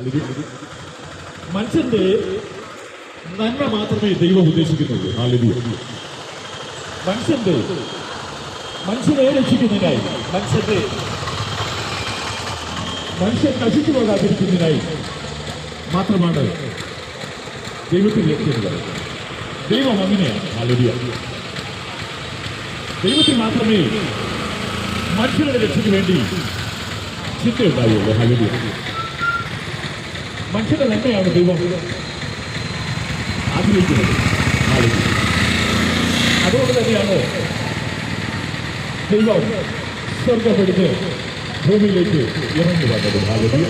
അല്ലെങ്കിൽ മനുഷ്യന്റെ നന്മ മാത്രമേ ദൈവം ഉദ്ദേശിക്കുന്നുള്ളൂ. മനുഷ്യന്റെ മനുഷ്യനെ രക്ഷിക്കുന്നതിനായി മനുഷ്യന്റെ മനുഷ്യൻ നശിച്ചു പോകാതിരിക്കുന്നതിനായി മാത്രമാണ് ദൈവത്തിൽ ലക്ഷ്യമുള്ളത് ദൈവം അങ്ങനെയാണ്. ദൈവത്തിൽ മാത്രമേ മനുഷ്യരുടെ രക്ഷയ്ക്ക് വേണ്ടി ചിന്തയുണ്ടാവുള്ളൂ. ഹാലലിയ മനുഷ്യന്റെ തന്നെയാണ് ദൈവം. ആഗ്രഹിക്കുന്നത്. അതുകൊണ്ട് തന്നെയാണ്? ദൈവം സ്വർഗപ്പെടുത്ത് ഭൂമിയിലേക്ക് ഇറങ്ങി വന്നത്. ഹാലലിയ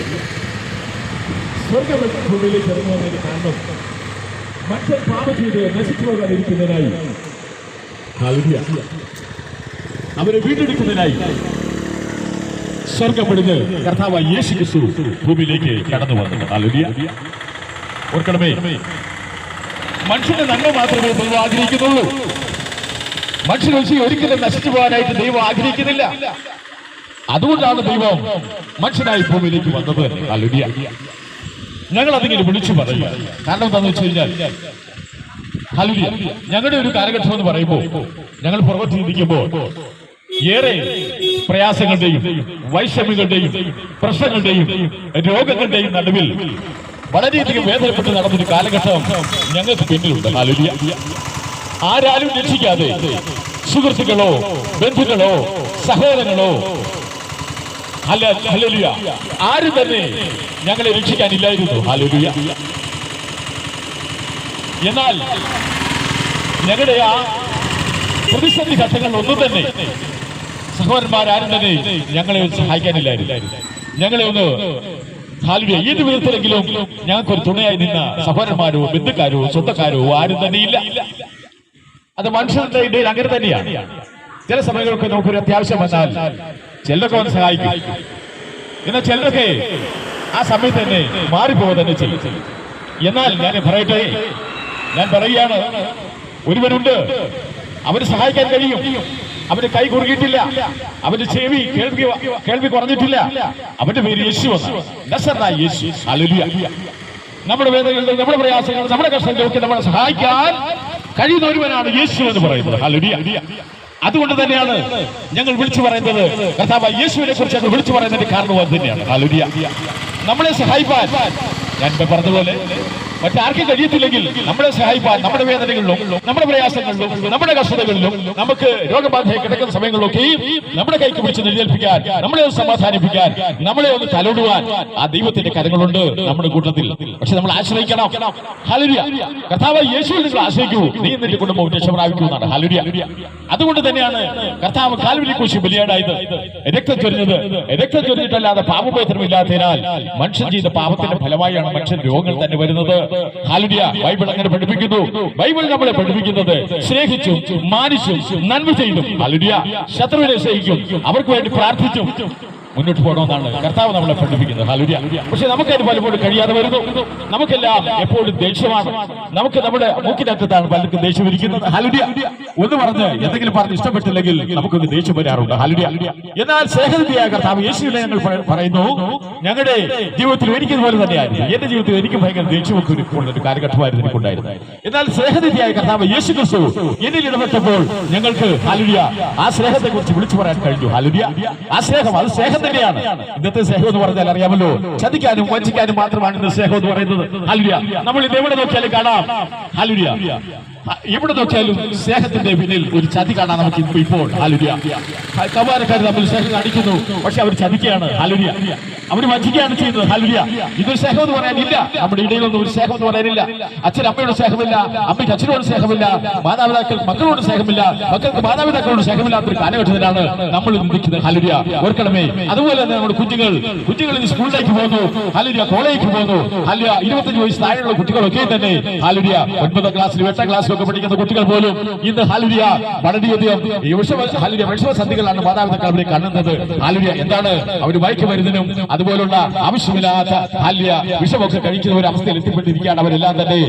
സ്വർഗമെടുത്ത് ഭൂമിയിലേക്ക് ഇറങ്ങി കാരണം മനുഷ്യൻ പാപം ചെയ്ത് നശിച്ചു പോകാതിരിക്കുന്നതിനായി അവരെ വീണ്ടെടുക്കുന്നതിനായി. സ്വർഗപ്പെടുന്ന് കർത്താവ് യേശു ക്രിസ്തു ഭൂമിയിലേക്ക് കടന്നു ഹാലലിയ ഓർക്കണമേ. മനുഷ്യന്റെ നന്മ മാത്രമേ ദൈവം ആഗ്രഹിക്കുന്നുള്ളൂ. മനുഷ്യൻ ഒരിക്കലും നശിച്ചു പോകാനായിട്ട് ദൈവം ആഗ്രഹിക്കുന്നില്ല. അതുകൊണ്ടാണ് ദൈവം മനുഷ്യനായി ഭൂമിയിലേക്ക് വന്നത്. ഞങ്ങൾ അതിങ്ങനെ വിളിച്ചു പറയുക കാരണം എന്താണെന്ന് വെച്ച് കഴിഞ്ഞാൽ ഹലുലിയ ഞങ്ങളുടെ ഒരു കാലഘട്ടം എന്ന് പറയുമ്പോൾ ഞങ്ങൾ പുറകോട്ട് ചിന്തിക്കുമ്പോൾ ഏറെ പ്രയാസങ്ങളുടെയും വൈഷമ്യങ്ങളുടെയും പ്രശ്നങ്ങളുടെയും രോഗങ്ങളുടെയും നടുവിൽ വളരെയധികം വേദനപ്പെട്ട് നടന്നൊരു കാലഘട്ടം ഞങ്ങൾക്ക് പിന്നിലുണ്ട്. ഹാലുലിയ ആരാലും രക്ഷിക്കാതെ സുഹൃത്തുക്കളോ ബന്ധുക്കളോ സഹോദരങ്ങളോ ആരും തന്നെ ഞങ്ങളെ രക്ഷിക്കാനില്ലായിരുന്നു. ഹലലിയ എന്നാൽ ഞങ്ങളുടെ ആ പ്രതിസന്ധി ഘട്ടങ്ങളിൽ ഒന്നും തന്നെ സഹോദരന്മാരാരും തന്നെ ഞങ്ങളെ ഒന്ന് സഹായിക്കാനില്ലായിരുന്നു. ഞങ്ങളെ ഒന്ന് സാൽവിയ ഏത് വിധത്തിലെങ്കിലും ഞങ്ങൾക്ക് ഒരു തുണയായി നിന്ന സഹോദരന്മാരോ ബന്ധുക്കാരോ സ്വന്തക്കാരോ ആരും തന്നെ ഇല്ല അത് മനുഷ്യരുടെ ഇടയിൽ അങ്ങനെ തന്നെയാണ്. ചില സമയങ്ങൾക്ക് നമുക്കൊരു അത്യാവശ്യം വന്നാൽ ചിലരൊക്കെ വന്ന് സഹായിക്കും. എന്നാൽ ചിലരൊക്കെ ആ സമയത്ത് തന്നെ മാറിപ്പോവുക തന്നെ ചെയ്യും. എന്നാൽ ഞാൻ പറയട്ടെ ഞാൻ പറയുകയാണ് ഒരുവനുണ്ട്. അവന് സഹായിക്കാൻ കഴിയും. അവന് കൈ കുറുകിയിട്ടില്ല. അവന്റെ ചെവി കേൾവി കേൾവി കുറഞ്ഞിട്ടില്ല. അവന്റെ പേര് യേശു യേശു. നമ്മുടെ വേദനകളിൽ നമ്മുടെ പ്രയാസങ്ങൾ നമ്മുടെ കഷ്ടങ്ങളൊക്കെ നമ്മളെ സഹായിക്കാൻ കഴിയുന്ന ഒരുവനാണ് യേശു എന്ന് പറയുന്നത്. അതുകൊണ്ട് തന്നെയാണ് ഞങ്ങൾ വിളിച്ചു പറയുന്നത്. കർത്താവ് യേശുവിനെ കുറിച്ച് ഞങ്ങൾ വിളിച്ചു പറയുന്നതിന്റെ കാരണം അത് തന്നെയാണ്. നമ്മളെ സഹായിപ്പാൻ ഞാൻ പറഞ്ഞതുപോലെ മറ്റാർക്കും കഴിയത്തില്ലെങ്കിൽ നമ്മളെ സഹായിപ്പാൻ നമ്മുടെ വേദനകളിലും നമ്മുടെ പ്രയാസങ്ങളിലും നമ്മുടെ കഷ്ടതകളിലും നമുക്ക് രോഗബാധയെ കിടക്കുന്ന സമയങ്ങളിലൊക്കെയും നമ്മുടെ കൈക്ക് പിടിച്ച് നിഴൽപ്പിക്കാൻ നമ്മളെ ഒന്ന് സമാധാനിപ്പിക്കാൻ നമ്മളെ ഒന്ന് തലോടുവാൻ ആ ദൈവത്തിന്റെ കരങ്ങളുണ്ട് നമ്മുടെ കൂട്ടത്തിൽ. പക്ഷെ നമ്മൾ ആശ്രയിക്കണം. ഹലുരിയ കർത്താവ് യേശുവിൽ നിങ്ങൾ ആശ്രയിക്കൂ. നീ നിന്റെ കുടുംബം രക്ഷ പ്രാപിക്കുന്നതാണ് ഹലുരിയ അതുകൊണ്ട് തന്നെയാണ് കർത്താവ് കാൽവലി കുശി ബലിയാടായത്. രക്തം ചൊരിഞ്ഞത്. രക്തം ചൊരിഞ്ഞിട്ടല്ലാതെ പാപപേത്രമില്ലാത്തതിനാൽ മനുഷ്യൻ ചെയ്ത പാപത്തിന്റെ ഫലമായാണ് മനുഷ്യൻ രോഗങ്ങൾ തന്നെ വരുന്നത്. ഹാലുഡിയ ബൈബിൾ അങ്ങനെ പഠിപ്പിക്കുന്നു. ബൈബിൾ നമ്മളെ പഠിപ്പിക്കുന്നത് സ്നേഹിച്ചും മാനിച്ചും നന്മ ചെയ്തും. ഹാലുഡിയ ശത്രുവിനെ സ്നേഹിക്കും. അവർക്ക് വേണ്ടി പ്രാർത്ഥിച്ചും. മുന്നോട്ട് പോകണമെന്നാണ് കർത്താവ് നമ്മളെ പഠിപ്പിക്കുന്നത്. ഹലുരിയ പക്ഷെ നമുക്കതിന് പലപ്പോഴും കഴിയാതെ വരുന്നു. നമുക്കെല്ലാം എപ്പോഴും ദേഷ്യമാണ്. നമുക്ക് നമ്മുടെ മൂക്കിനറ്റത്താണ് പലർക്കും ദേഷ്യം ഇരിക്കുന്നത്. ഹലുരിയ ഒന്ന് പറഞ്ഞ് എന്തെങ്കിലും പറഞ്ഞ് ഇഷ്ടപ്പെട്ടില്ലെങ്കിൽ നമുക്കൊന്ന് ദേഷ്യം വരാറുണ്ട്. ഹലുരിയ എന്നാൽ സ്നേഹത്തിയായ കർത്താവ് യേശുവിനെ ഞങ്ങൾ പറയുന്നു ഞങ്ങളുടെ ജീവിതത്തിൽ എനിക്കതുപോലെ തന്നെയായിരുന്നു. എന്റെ ജീവിതത്തിൽ എനിക്ക് ഭയങ്കര ദേഷ്യമൊക്കെ ഒരു കാലഘട്ടമായിരുന്നു എനിക്കുണ്ടായിരുന്നു എന്നാൽ സ്നേഹതിയായ കർത്താവ് യേശു ക്രിസ്തു എന്നിൽ ഇടപെട്ടപ്പോൾ ഞങ്ങൾക്ക് ഹലുരിയ ആ സ്നേഹത്തെ കുറിച്ച് വിളിച്ചു പറയാൻ കഴിഞ്ഞു. ഹലുരിയ ആ സ്നേഹം അത് സ്നേഹം തന്നെയാണ്. ഇന്നത്തെ സ്നേഹം എന്ന് പറഞ്ഞാൽ അറിയാമല്ലോ. ചതിക്കാനും വഞ്ചിക്കാനും മാത്രമാണ് ഇന്ന് സ്നേഹം എന്ന് പറയുന്നത്. ഹാലുരിയ നമ്മൾ ഇത് എവിടെ നോക്കിയാലും കാണാം. ഹാലുരിയ എവിടെ നോക്കിയാലും സ്നേഹത്തിന്റെ പിന്നിൽ ഒരു ചതി കാണാൻ നമുക്ക് ഇപ്പൊ ഇപ്പോൾ ഹാലുരിയ കവാരക്കാർ തമ്മിൽ സ്നേഹം കാണിക്കുന്നു. പക്ഷെ അവർ ചതിക്കുകയാണ്. ഹാലുരിയ അവർ വഞ്ചിക്കുകയാണ് ചെയ്യുന്നത്. ഹാലുരിയ ഇതൊരു സ്നേഹം എന്ന് പറയാനില്ല. നമ്മുടെ ഇടയിലൊന്നും ഒരു സ്നേഹം എന്ന് പറയാനില്ല. അച്ഛൻ അമ്മയോട് സ്നേഹമില്ല. അമ്മയ്ക്ക് അച്ഛനോട് സ്നേഹമില്ല. മാതാപിതാക്കൾ മക്കളോട് സ്നേഹമില്ല. മക്കൾക്ക് മാതാപിതാക്കളോട് സ്നേഹമില്ലാത്ത ഒരു കാലഘട്ടത്തിലാണ് നമ്മൾ നിൽക്കുന്നത്. ഹാലുരിയ ഓർക്കണമേ. അതുപോലെ തന്നെ നമ്മുടെ കുഞ്ഞുങ്ങൾ. കുഞ്ഞുങ്ങൾ ഇന്ന് സ്കൂളിലേക്ക് പോകുന്നു. ഹാലുരിയ കോളേജിലേക്ക് പോകുന്നു. ഹാലുരിയ ഇരുപത്തഞ്ച് വയസ്സ് താഴെയുള്ള കുട്ടികളൊക്കെ തന്നെ. ഹാലുരിയ ഒൻപതാം ക്ലാസ്സിലും എട്ടാം ക്ലാസ്സിലും ക്ലാസ്സിലൊക്കെ പഠിക്കുന്ന കുട്ടികൾ പോലും ഇന്ന് ഹാലുരിയ വളരെയധികം ഹാലുരിയ വിഷമസന്ധികളാണ് മാതാപിതാക്കൾ അവരെ കാണുന്നത്. ഹാലുരിയ എന്താണ്? അവർ മയക്കുമരുന്നിനും അതുപോലുള്ള ആവശ്യമില്ലാത്ത ഹാലുരിയ വിഷമൊക്കെ കഴിക്കുന്ന ഒരു അവസ്ഥയിൽ എത്തിപ്പെട്ടിരിക്കുകയാണ് അവരെല്ലാം തന്നെ.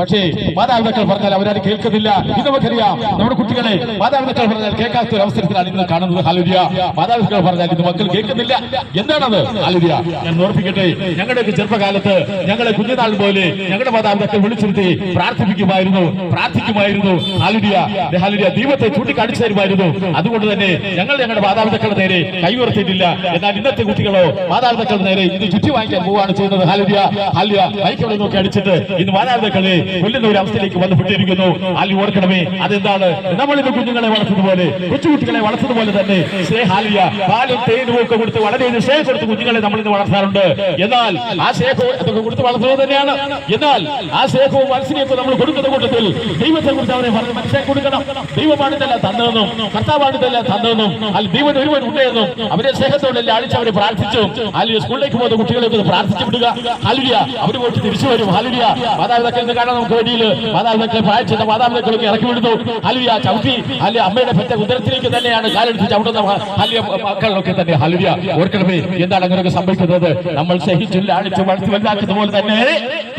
പക്ഷേ മാതാപിതാക്കൾ പറഞ്ഞാൽ അവരാരും കേൾക്കുന്നില്ല. ഇത് നമുക്കറിയാം. നമ്മുടെ കുട്ടികളെ മാതാപിതാക്കൾ പറഞ്ഞാൽ കേൾക്കാത്ത ഒരു അവസരത്തിലാണ് ഇന്ന് കാണുന്നത് ഹാലുരിയ മാതാപിതാക്കൾ പറഞ്ഞാൽ ഇത് മക്കൾ കേൾക്കുന്നില്ല. എന്താണത്? ഹാലുരിയ ഞാൻ ഓർപ്പിക്കട്ടെ. ഞങ്ങളുടെ ചെറുപ്പകാലത്ത് ഞങ്ങളെ കുഞ്ഞുനാൾ പോലെ ഞങ്ങളുടെ മാതാപിതാക്കൾ വിളിച്ചിരുത്തി പ്രാർത്ഥിപ്പിക്കുമായിരുന്നു. പ്രാർത്ഥിക്കുമായിരുന്നു. ഹാലിഡിയ ഹാലിഡിയ ദൈവത്തെ ചൂണ്ടിക്കാണിച്ചു തരുമായിരുന്നു അതുകൊണ്ട് തന്നെ ഞങ്ങൾ ഞങ്ങളുടെ മാതാപിതാക്കളുടെ നേരെ കൈവർത്തിയിട്ടില്ല എന്നാൽ ഇന്നത്തെ കുട്ടികളോ മാതാപിതാക്കളുടെ നേരെ ഇത് ചുറ്റി വാങ്ങിക്കാൻ പോവുകയാണ് ചെയ്യുന്നത്. ഹാലിഡിയ ഹാലിയ ബൈക്കുകളെ നോക്കി അടിച്ചിട്ട് ഇന്ന് മാതാപിതാക്കളെ കൊല്ലുന്ന ഒരു അവസ്ഥയിലേക്ക് വന്നുപെട്ടിരിക്കുന്നു. ഹാലി ഓർക്കണമേ അതെന്താണ്? നമ്മൾ ഇന്ന് കുഞ്ഞുങ്ങളെ വളർത്തുന്നതുപോലെ കൊച്ചുകുട്ടികളെ വളർത്തുന്നതുപോലെ തന്നെ സ്നേഹാലിയ പാലും തേനും ഒക്കെ കൊടുത്ത് വളരെയധികം സ്നേഹം കൊടുത്ത് കുഞ്ഞുങ്ങളെ നമ്മൾ ഇന്ന് വളർത്താറുണ്ട്. എന്നാൽ ആ സ്നേഹം കൊടുത്ത് വളർത്തുന്നത് തന്നെയാണ്. എന്നാൽ ആ സ്നേഹവും മനസ്സിനെയൊക്കെ നമ്മൾ കൊടുക്കുന്ന കൂട്ടത്തിൽ ദൈവത്തെ കുറിച്ച് അവനെ പറഞ്ഞ് മനസ്സിലാക്കി കൊടുക്കണം. ദൈവമാണിതല്ല തന്നതെന്നും കർത്താവാണിതല്ല തന്നതെന്നും അല്ല ദൈവം ഒരുവൻ ഉണ്ടെന്നും അവരെ സ്നേഹത്തോടെ ലാളിച്ച് അവരെ പ്രാർത്ഥിച്ചു. അല്ലെങ്കിൽ സ്കൂളിലേക്ക് പോകുന്ന കുട്ടികളെ ഒന്ന് പ്രാർത്ഥിച്ചു വിടുക. അലുവിയ അവർ പോയിട്ട് തിരിച്ചു വരും. അലുവിയ മാതാപിതാക്കൾ ഇന്ന് കാണാൻ നമുക്ക് വേണ്ടിയിൽ മാതാപിതാക്കളെ പ്രായച്ചിട്ട് മാതാപിതാക്കളൊക്കെ ഇറക്കി വിടുന്നു. അലുവിയ ചവിട്ടി. അല്ലെ അമ്മയുടെ പെറ്റ ഉദരത്തിലേക്ക് തന്നെയാണ് കാലെടുത്ത് ചവിട്ടുന്ന ഹാലിയ മക്കളിലൊക്കെ തന്നെ. അലുവിയ ഓർക്കണമേ എന്താണ് അങ്ങനെയൊക്കെ സംഭവിക്കുന്നത്? നമ്മൾ സഹിച്ചു ലാളിച്ച് വളർത്തി വലുതാക്കുന്ന പോലെ തന്നെ.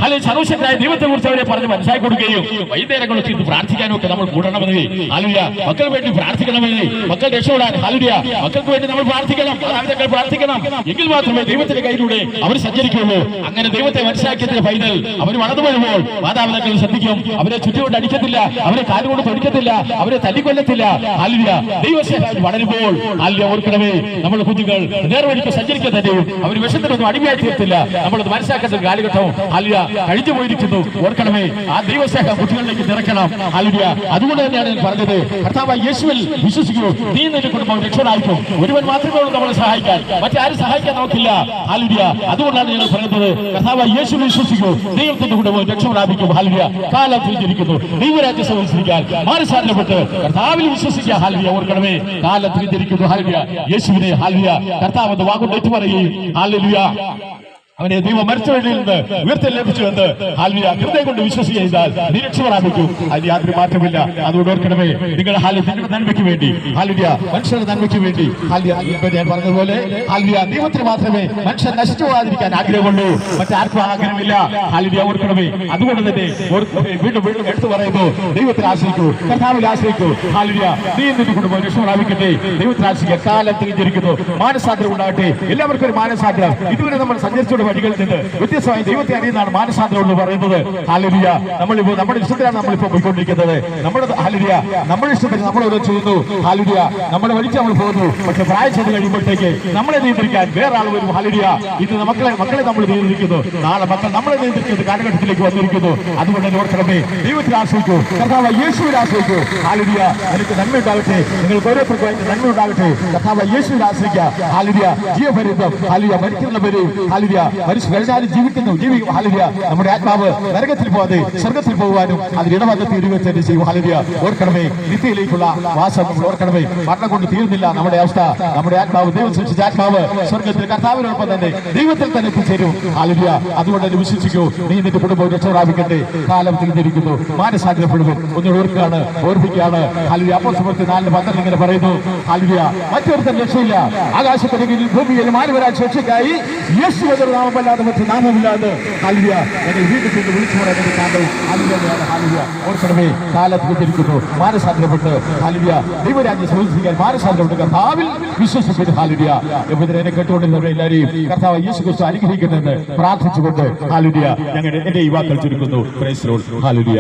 അല്ലെങ്കിൽ സർവശക്തനായ ദൈവത്തെ കുറിച്ച് അവരെ പറഞ്ഞ് മനസ്സിലാക്കി കൊടുക്കുകയും വൈകുന്നേരങ്ങളൊക്കെ ഇത് പ്രാർത്ഥിക്കാനും പ്രാർത്ഥിക്കാനൊക്കെ നമ്മൾ കൂടണമെന്ന്. അലുയ മക്കൾ വേണ്ടി പ്രാർത്ഥിക്കണമെന്ന്. മക്കൾ രക്ഷപ്പെടാൻ അലുയ മക്കൾക്ക് വേണ്ടി നമ്മൾ പ്രാർത്ഥിക്കണം. മാതാപിതാക്കൾ പ്രാർത്ഥിക്കണം. എങ്കിൽ മാത്രമേ ദൈവത്തിന്റെ കയ്യിലൂടെ അവർ സഞ്ചരിക്കുള്ളൂ അങ്ങനെ ദൈവത്തെ മനസ്സിലാക്കിയതിന്റെ ഫൈനൽ അവർ വളർന്നു വരുമ്പോൾ മാതാപിതാക്കൾ ശ്രദ്ധിക്കും. അവരെ ചുറ്റുകൊണ്ട് അടിക്കത്തില്ല. അവരെ കാലുകൊണ്ട് തൊടിക്കത്തില്ല. അവരെ തല്ലിക്കൊല്ലത്തില്ല. ഹാലുരിയ ദൈവസ്നേഹം വളരുമ്പോൾ ഹാലുരിയ ഓർക്കണമേ. നമ്മൾ കുഞ്ഞുങ്ങൾ നേർവഴിക്ക് സഞ്ചരിക്കാൻ തന്നെയും അവർ വിഷത്തിനൊന്നും അടിമയായി തീർത്തില്ല നമ്മളത് മനസ്സിലാക്കുന്ന കാലഘട്ടം കാലഘട്ടവും കഴിഞ്ഞു പോയിരിക്കുന്നു ഓർക്കണമേ. ആ ദൈവസ്നേഹം കുട്ടികളിലേക്ക് നിറയ്ക്കണം ഹാലുരിയ അതുകൊണ്ട് തന്നെയാണ് ഞാൻ പറഞ്ഞത്. കർത്താവ് യേശുവിൽ വിശ്വസിക്കൂ നീ നിന്റെ കുടുംബം രക്ഷനായിരിക്കും ഒരുവൻ മാത്രമേ ഉള്ളൂ നമ്മളെ സഹായിക്കാൻ. മറ്റാരും സഹായിക്കാൻ നോക്കില്ല. ഹാലുരിയ അതുകൊണ്ടാണ് ഞാൻ പറയുന്നത്. കർത്താവ് യേശു വിശ്വസിക്കൂ. ദൈവത്തിന്റെ കുടുംബം രക്ഷ പ്രാപിക്കും ഹാലുരിയ കാലം തിരിഞ്ഞിരിക്കുന്നു. ദൈവരാജ്യ സംബന്ധിക്കാൻ മാനസാരപ്പെട്ട് കർത്താവിൽ വിശ്വസിക്കുക. ഹാലുരിയ ഓർക്കണമേ. കാലം തിരിഞ്ഞിരിക്കുന്നു. ഹാലുരിയ യേശുവിനെ. ഹാലുരിയ കർത്താവ് എന്ന് വാക്കുകൊണ്ട് ഏറ്റുപറയുകയും അവനെ ദൈവം മരിച്ചവരിൽ നിന്ന് ഉയർത്തൽ ലഭിച്ചു എന്ന് ഹാൽവിയ ഹൃദയം കൊണ്ട് വിശ്വസി ചെയ്താൽ നീ രക്ഷ പ്രാപിക്കും അതിന് യാതൊരു മാറ്റമില്ല അതുകൊണ്ട് ഓർക്കണമേ. നിങ്ങളുടെ ഹാലി നിങ്ങളുടെ നന്മയ്ക്ക് വേണ്ടി ഹാൽവിയ മനുഷ്യരുടെ നന്മയ്ക്ക് വേണ്ടി. ഹാൽവിയ ഞാൻ പറഞ്ഞതുപോലെ ഹാൽവിയ ദൈവത്തിന് മാത്രമേ മനുഷ്യൻ നശിച്ചു പോകാതിരിക്കാൻ ആഗ്രഹമുള്ളൂ. മറ്റാർക്കും ആഗ്രഹമില്ല. ഹാൽവിയ ഓർക്കണമേ. അതുകൊണ്ട് തന്നെ വീണ്ടും വീണ്ടും എടുത്തു പറയുന്നു ദൈവത്തിൽ ആശ്രയിക്കൂ. കർത്താവിൽ ആശ്രയിക്കൂ. ഹാൽവിയ നീ എന്നിട്ട് കുടുംബം രക്ഷ പ്രാപിക്കട്ടെ ദൈവത്തിൽ ആശ്രയിക്കുക കാലം തിരിഞ്ഞിരിക്കുന്നു മാനസാഗ്രഹം ഉണ്ടാകട്ടെ. എല്ലാവർക്കും ഒരു മാനസാന്തരം. ഇതുവരെ നമ്മൾ സഞ്ചരിച്ചുള്ള വഴികളിൽ നിന്ന് വ്യത്യസ്തമായ ദൈവത്തെ അറിയുന്നതാണ് മാനസാന്തരം എന്ന് പറയുന്നത്. ഹാലരിയ നമ്മളിപ്പോ നമ്മുടെ ഇഷ്ടത്തിലാണ് നമ്മളിപ്പോൾ പോയിക്കൊണ്ടിരിക്കുന്നത്. നമ്മുടെ ഹാലരിയ നമ്മുടെ ഇഷ്ടത്തിന് നമ്മൾ ഓരോ ചെയ്യുന്നു. ഹാലരിയ നമ്മുടെ വഴിക്ക് നമ്മൾ പോകുന്നു. പക്ഷെ പ്രായം ചെയ്ത് കഴിയുമ്പോഴത്തേക്ക് നമ്മളെ നിയന്ത്രിക്കാൻ വേറെ ആൾ വരും. ഹാലരിയ ഇന്ന് മക്കളെ മക്കളെ നമ്മൾ നിയന്ത്രിക്കുന്നു. നാളെ മക്കൾ നമ്മളെ നിയന്ത്രിക്കുന്ന കാലഘട്ടത്തിലേക്ക് വന്നിരിക്കുന്നു. അതുകൊണ്ട് തന്നെ ഓർക്കണമേ ദൈവത്തിൽ ആശ്രയിക്കൂ. കർത്താവ് യേശുവിൽ ആശ്രയിക്കൂ. ഹാലരിയ എനിക്ക് നന്മ ഉണ്ടാകട്ടെ. നിങ്ങൾക്ക് ഓരോരുത്തർക്കും അതിന്റെ നന്മ ഉണ്ടാകട്ടെ. കർത്താവ് യേശുവിൽ ആശ്രയിക്കുക. ഹാലരിയ ജീവപര്യന്തം. ഹാലിയ മരിക്കുന്നവരെയും. ഹാലിയ കഴിഞ്ഞാലും ജീവിക്കുന്നു. ജീവിക്കും. ഹലവ്യ നമ്മുടെ ആത്മാവ് നരകത്തിൽ പോകാതെ സ്വർഗത്തിൽ പോകുവാനും അതിന് ഇടവന്ന് തീരുകയും തന്നെ ചെയ്യും. ഹലവ്യ ഓർക്കണമേ. നിത്യയിലേക്കുള്ള വാസം നമ്മൾ ഓർക്കണമേ. മരണം കൊണ്ട് തീരുന്നില്ല നമ്മുടെ അവസ്ഥ. നമ്മുടെ ആത്മാവ് ദൈവം സൃഷ്ടിച്ച ആത്മാവ് സ്വർഗത്തിൽ കർത്താവിനോടൊപ്പം തന്നെ ദൈവത്തിൽ തന്നെ എത്തിച്ചേരും. ഹലവ്യ അതുകൊണ്ട് തന്നെ വിശ്വസിക്കൂ. നീ നിന്റെ കുടുംബം രക്ഷപ്രാപിക്കട്ടെ കാലം തിരിഞ്ഞിരിക്കുന്നു. മാനസാഗ്രപ്പെടുന്നു ഒന്നുകൂടെ ഓർക്കുകയാണ്. ഓർപ്പിക്കുകയാണ്. ഹലവ്യ അപ്പോൾ സുഹൃത്ത് നാലിന് പന്ത്രണ്ട് ഇങ്ങനെ പറയുന്നു. ഹലവ്യ മറ്റൊരുത്തൻ രക്ഷയില്ല. ആകാശത്തിന് ഭൂമിയിലും ഭൂമിയിൽ മാനവരാൻ രക്ഷയ്ക്കായി യേശു നാമമല്ലാതെ മറ്റ് നാമമില്ലാതെ ഹാലിയ എന്നെ വീട്ടിൽ ചെന്ന് വിളിച്ചു പറയുന്നത് കാന്തവും ഹാലിയാണ് ഹാലിയ ഓർക്കണമേ കാലത്ത് കൊണ്ടിരിക്കുന്നു മാനസാന്തരപ്പെട്ട് ഹാലിയ ദൈവരാജ്യം സ്വീകരിക്കാൻ മാനസാന്തരപ്പെട്ട് കർത്താവിൽ വിശ്വസിപ്പിച്ച് ഹാലിയ എന്നെ കേട്ടുകൊണ്ടിരുന്നവരെ എല്ലാവരെയും കർത്താവ് യേശു ക്രിസ്തു അനുഗ്രഹിക്കുന്നതെന്ന് പ്രാർത്ഥിച്ചുകൊണ്ട് ഹാലിയ ഞങ്ങളുടെ എന്റെ യുവാക്കൾ ചുരുക്കുന്നു. ഹാലിയ